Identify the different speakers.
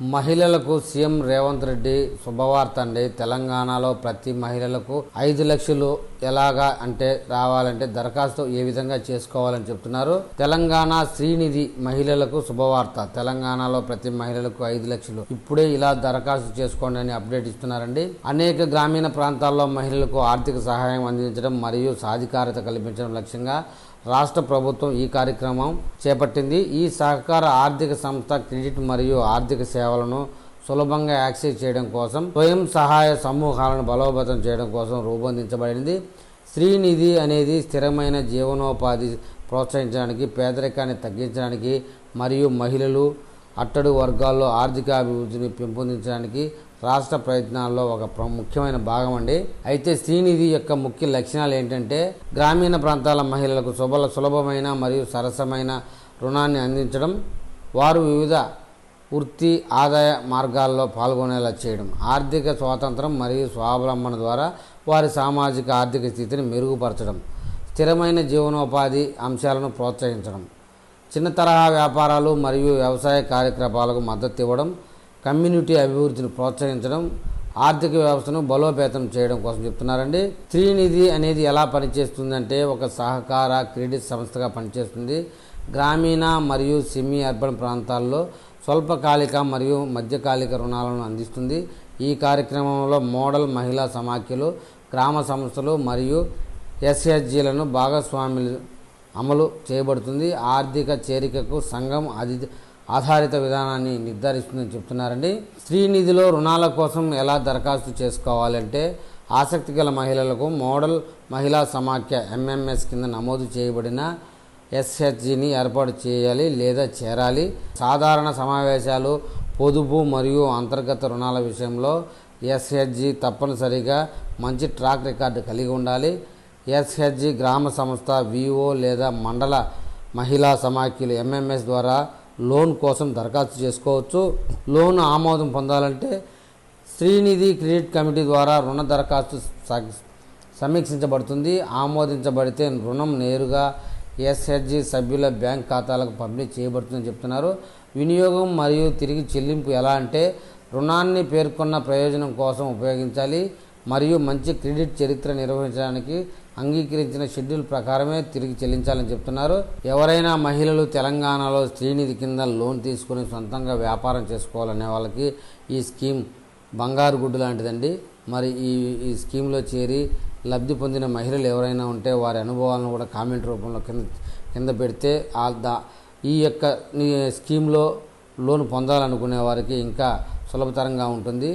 Speaker 1: మహిళలకు సీఎం రేవంత్ రెడ్డి శుభవార్త అండి. తెలంగాణలో ప్రతి మహిళలకు ఐదు లక్షలు ఎలాగా అంటే రావాలంటే దరఖాస్తు ఏ విధంగా చేసుకోవాలని చెప్తున్నారు. తెలంగాణ శ్రీనిధి మహిళలకు శుభవార్త. తెలంగాణలో ప్రతి మహిళలకు ఐదు లక్షలు. ఇప్పుడే ఇలా దరఖాస్తు చేసుకోండి అని అప్డేట్ ఇస్తున్నారండి. అనేక గ్రామీణ ప్రాంతాల్లో మహిళలకు ఆర్థిక సహాయం అందించడం మరియు సాధికారత కల్పించడం లక్ష్యంగా రాష్ట్ర ప్రభుత్వం ఈ కార్యక్రమం చేపట్టింది. ఈ సహకార ఆర్థిక సంస్థ క్రెడిట్ మరియు ఆర్థిక సేవ సేవలను సులభంగా యాక్సెస్ చేయడం కోసం స్వయం సహాయ సమూహాలను బలోపేతం చేయడం కోసం రూపొందించబడింది. శ్రీనిధి అనేది స్థిరమైన జీవనోపాధి ప్రోత్సహించడానికి పేదరికాన్ని తగ్గించడానికి మరియు మహిళలు అట్టడు వర్గాల్లో ఆర్థిక అభివృద్ధిని పెంపొందించడానికి రాష్ట్ర ప్రయత్నాల్లో ఒక ముఖ్యమైన భాగం అండి. అయితే శ్రీనిధి యొక్క ముఖ్య లక్షణాలు ఏంటంటే గ్రామీణ ప్రాంతాల మహిళలకు సుబల సులభమైన మరియు సరసమైన రుణాన్ని అందించడం వారు వివిధ వృత్తి ఆదాయ మార్గాల్లో పాల్గొనేలా చేయడం. ఆర్థిక స్వాతంత్రం మరియు స్వావలంబన ద్వారా వారి సామాజిక ఆర్థిక స్థితిని మెరుగుపరచడం. స్థిరమైన జీవనోపాధి అంశాలను ప్రోత్సహించడం. చిన్న తరహా వ్యాపారాలు మరియు వ్యవసాయ కార్యకలాపాలకు మద్దతు ఇవ్వడం. కమ్యూనిటీ అభివృద్ధిని ప్రోత్సహించడం. ఆర్థిక వ్యవస్థను బలోపేతం చేయడం కోసం చెప్తున్నారండి. త్రీనిధి అనేది ఎలా పనిచేస్తుందంటే ఒక సహకార క్రెడిట్ సంస్థగా పనిచేస్తుంది. గ్రామీణ మరియు సెమీ అర్బన్ ప్రాంతాల్లో స్వల్పకాలిక మరియు మధ్యకాలిక రుణాలను అందిస్తుంది. ఈ కార్యక్రమంలో మోడల్ మహిళా సమాఖ్యలు గ్రామ సంస్థలు మరియు ఎస్హెచ్జీలను భాగస్వాములు అమలు చేయబడుతుంది. ఆర్థిక చేరికకు సంఘం అది ఆధారిత విధానాన్ని నిర్ధారిస్తుందని చెప్తున్నారండి. శ్రీనిధిలో రుణాల కోసం ఎలా దరఖాస్తు చేసుకోవాలంటే ఆసక్తి గల మహిళలకు మోడల్ మహిళా సమాఖ్య ఎంఎంఎస్ కింద నమోదు చేయబడిన ఎస్హెచ్జిని ఏర్పాటు చేయాలి లేదా చేరాలి. సాధారణ సమావేశాలు పొదుపు మరియు అంతర్గత రుణాల విషయంలో ఎస్హెచ్జి తప్పనిసరిగా మంచి ట్రాక్ రికార్డు కలిగి ఉండాలి. ఎస్హెచ్జి గ్రామ సంస్థ విఓ లేదా మండల మహిళా సమాఖ్యలు ఎంఎంఎస్ ద్వారా లోన్ కోసం దరఖాస్తు చేసుకోవచ్చు. లోన్ ఆమోదం పొందాలంటే శ్రీనిధి క్రెడిట్ కమిటీ ద్వారా రుణ దరఖాస్తు సమీక్షించబడుతుంది. ఆమోదించబడితే రుణం నేరుగా ఎస్హెచ్జి సభ్యుల బ్యాంక్ ఖాతాలకు పంపిణీ చేయబడుతుందని చెప్తున్నారు. వినియోగం మరియు తిరిగి చెల్లింపు ఎలా అంటే రుణాన్ని పేర్కొన్న ప్రయోజనం కోసం ఉపయోగించాలి. మరియు మంచి క్రెడిట్ చరిత్ర నిర్వహించడానికి అంగీకరించిన షెడ్యూల్ ప్రకారమే తిరిగి చెల్లించాలని చెప్తున్నారు. ఎవరైనా మహిళలు తెలంగాణలో శ్రీనిధి కింద లోన్ తీసుకుని సొంతంగా వ్యాపారం చేసుకోవాలనే వాళ్ళకి ఈ స్కీమ్ బంగారు గుడ్డు లాంటిదండి. మరి ఈ ఈ స్కీమ్లో చేరి లబ్ధి పొందిన మహిళలు ఎవరైనా ఉంటే వారి అనుభవాలను కూడా కామెంట్ రూపంలో కింద కింద పెడితే ఆ దా ఈ యొక్క స్కీమ్లో లోన్ పొందాలనుకునే వారికి ఇంకా సులభతరంగా ఉంటుంది.